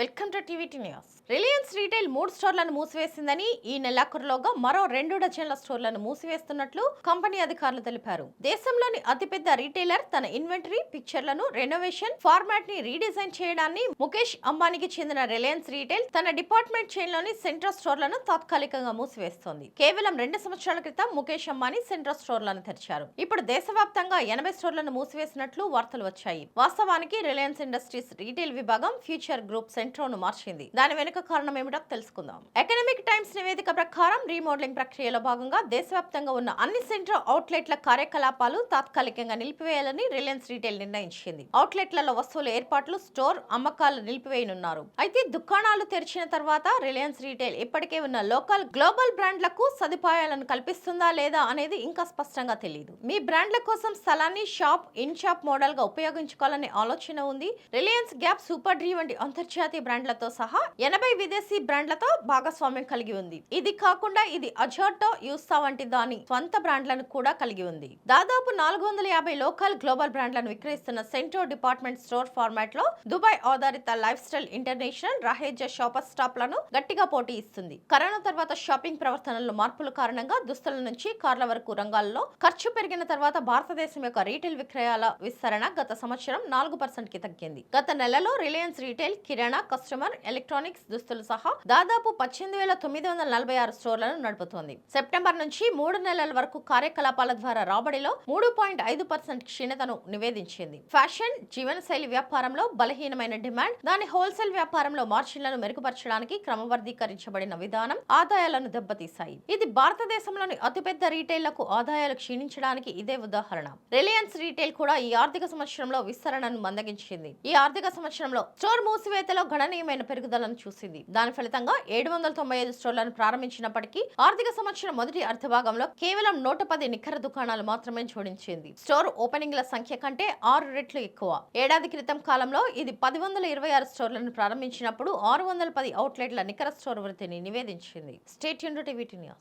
Welcome to TVT news. Reliance retail మూడు స్టోర్లను మూసివేసిందని ఈ నెలాఖరులోగా మరో రెండు డజన్ల స్టోర్లను మూసివేస్తున్నట్లు కంపెనీ అధికారులు తెలిపారు. దేశంలోని అతిపెద్ద రీటైలర్ తన ఇన్వెంటరీ పిక్చర్లను రెనోవేషన్ ఫార్మాట్ని రీడిజైన్ చేయడాన్ని ముఖేష్ అంబానీకి చెందిన రిలయన్స్ రీటైల్ తన డిపార్ట్మెంట్ చైన్లోని సెంట్రల్ స్టోర్లను తాత్కాలికంగా మూసివేస్తోంది. కేవలం రెండు సంవత్సరాల క్రితం ముఖేష్ అంబానీ సెంట్రల్ స్టోర్లను తెరిచారు. ఇప్పుడు దేశవ్యాప్తంగా ఎనభై స్టోర్లను మూసివేసినట్లు వార్తలు వచ్చాయి. వాస్తవానికి రిలయన్స్ ఇండస్ట్రీస్ రీటైల్ విభాగం ఫ్యూచర్ గ్రూప్ సెంట్రోను మార్చింది. దాని వెనుక కారణం ఏమిటో తెలుసుకుందాం. ఎకనామిక్ టైమ్స్ నివేదిక ప్రకారం రీమోడలింగ్ ప్రక్రియలో భాగంగా దేశవ్యాప్తంగా ఉన్న అన్ని సెంట్రో అవుట్లెట్ల కార్యకలాపాలు తాత్కాలికంగా నిలిపివేయాలని రిలయన్స్ రీటైల్ నిర్ణయించింది. అవుట్లెట్లలో వస్తువుల ఏర్పాట్లు స్టోర్ అమ్మకాలు నిలిపివేయనున్నారు. అయితే దుకాణాలు తెరిచిన తర్వాత రిలయన్స్ రీటైల్ ఇప్పటికే ఉన్న లోకల్ గ్లోబల్ బ్రాండ్లకు సదుపాయాలను కల్పిస్తుందా లేదా అనేది ఇంకా స్పష్టంగా తెలియదు మీ బ్రాండ్ల కోసం స్థలాన్ని షాప్ ఇన్ షాప్ మోడల్గా ఉపయోగించుకోవాలనే ఆలోచన ఉంది. రిలయన్స్ గ్యాప్ సూపర్ డ్రీ వంటి అంతర్జాతీయ బ్రాండ్లతో సహా ఎనభై విదేశీ బ్రాండ్లతో భాగస్వామ్యం కలిగి ఉంది. ఇది కాకుండా ఇది అజోటో యూస్తా వంటి దాని స్వంత బ్రాండ్లను కూడా కలిగి ఉంది. దాదాపు నాలుగు వందల యాభై లోకల్ గ్లోబల్ బ్రాండ్లను విక్రయిస్తున్న సెంట్రో డిపార్ట్మెంట్ స్టోర్ ఫార్మాట్లో దుబాయ్ ఆధారిత life style International Raheja shopper స్టాప్లను గట్టిగా పోటీ ఇస్తుంది. కరోనా తర్వాత షాపింగ్ ప్రవర్తనలో మార్పుల కారణంగా దుస్తుల నుంచి కార్ల వరకు రంగాల్లో ఖర్చు పెరిగిన తర్వాత భారతదేశం యొక్క రీటైల్ విక్రయాల విస్తరణ గత సంవత్సరం నాలుగు పర్సెంట్కి తగ్గింది. గత నెలలో రిలయన్స్ రీటైల్ కిరాణా కస్టమర్ ఎలక్ట్రానిక్స్ దుస్తులు సహా దాదాపు పద్దెనిమిది వేల తొమ్మిది వందల నలభై ఆరు స్టోర్లను నడుపుతోంది. సెప్టెంబర్ నుంచి మూడు నెలల వరకు కార్యకలాపాల ద్వారా రాబడిలో మూడు పాయింట్ ఐదు పర్సెంట్ క్షీణతను నివేదించింది. ఫ్యాషన్ జీవనశైలి వ్యాపారంలో బలహీనమైన డిమాండ్ దాని హోల్సేల్ వ్యాపారంలో మార్జిన్లను మెరుగుపరచడానికి క్రమబద్ధీకరించబడిన విధానం ఆదాయాలను దెబ్బతీశాయి. ఇది భారతదేశంలోని అతిపెద్ద రీటైళ్ళకు ఆదాయాలు క్షీణించడానికి ఇదే ఉదాహరణ. రిలయన్స్ రీటైల్ కూడా ఈ ఆర్థిక సంవత్సరంలో విస్తరణను మందగించింది. ఈ ఆర్థిక సంవత్సరంలో స్టోర్ మూసివేతలో గణనీయమైన పెరుగుదలను చూసింది. దాని ఫలితంగా ఏడు వందల తొంభై ఐదు స్టోర్లను ప్రారంభించినప్పటికీ ఆర్థిక సంవత్సరం మొదటి అర్ధభాగంలో కేవలం నూట పది నిఖర దుకాణాలు మాత్రమే జోడించింది. స్టోర్ ఓపెనింగ్ల సంఖ్య కంటే ఆరు రెట్లు ఎక్కువ. ఏడాది క్రితం కాలంలో ఇది పది వందల ఇరవై ఆరు స్టోర్లను ప్రారంభించినప్పుడు ఆరు వందల పది అవుట్లెట్ల నికర స్టోర్ వృద్ధిని నివేదించింది. స్టేట్ యూనిటీ వీటిని